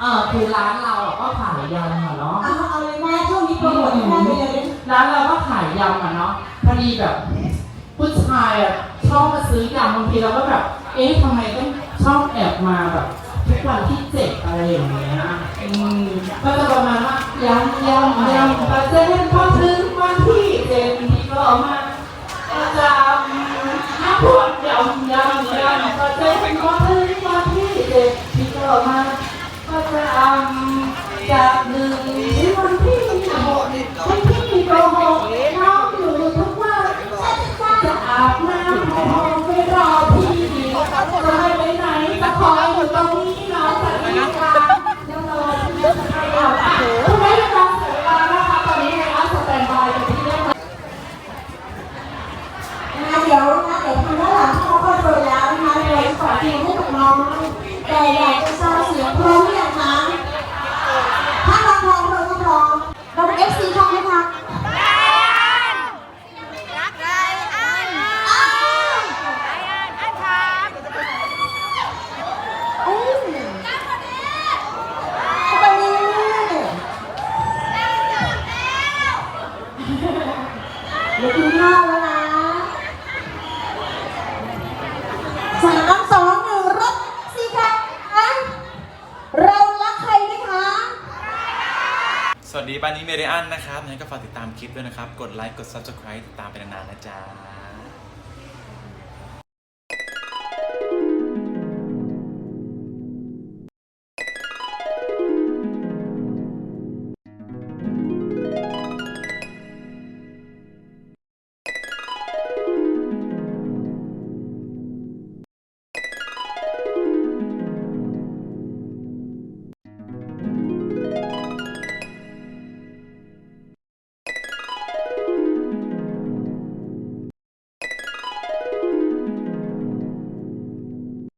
เออคือร้านเราอะก็ขายยำอะเนาะ เอาเอาเลยแม่ช่วงนี้โปรโมทให้แม่ไปเลยร้านเราก็ขายยำอะเนาะพอดีแบบผู้ชายอะชอบมาซื้อยำบางทีเราก็แบบ เอ๊ะทำไมต้องชอบแอบมาแบบ ทุกวันที่เจ็ดอะไรอย่างเงี้ย จากหนึ่งถึงวันที่หกให้พี่โกหกน้องอยู่ทุกวันจะอาบน้ำหอมไปรอพี่จะให้ไปไหนจะคอยอยู่ตรงนี้รอสักนิดกลางแล้วรอที่จะไปอาบน้ำคุณไม่ต้องเสียเวลานะคะตอนนี้นอัพสแตนบายอยู่ที่เรียบร้อยนะเดี๋ยวนะเดี๋ยวทางด้านหลังเขาก็เปิดแล้วนะคะเดี๋ยวขอเพลงให้กับน้องแต่อยากจะทราบเสียงพร้อมหรือยังคะถ้าเราพร้อมเราก็พร้อมเราเป็นเอฟซีพร้อมไหมคะ รักไรอัน อ้าว ไรอันอันถาม อู้เข้าไปเลย เดี๋ยวกินข้าวแล้วนะสามสองหนึ่งรถสิคะเรารักใครไหมคะ สวัสดีบ้านนี้เมเดียนนะครับงั้นก็ฝากติดตามคลิปด้วยนะครับ กดไลค์ กด Subscribe ติดตามไปนานๆนะจ๊ะ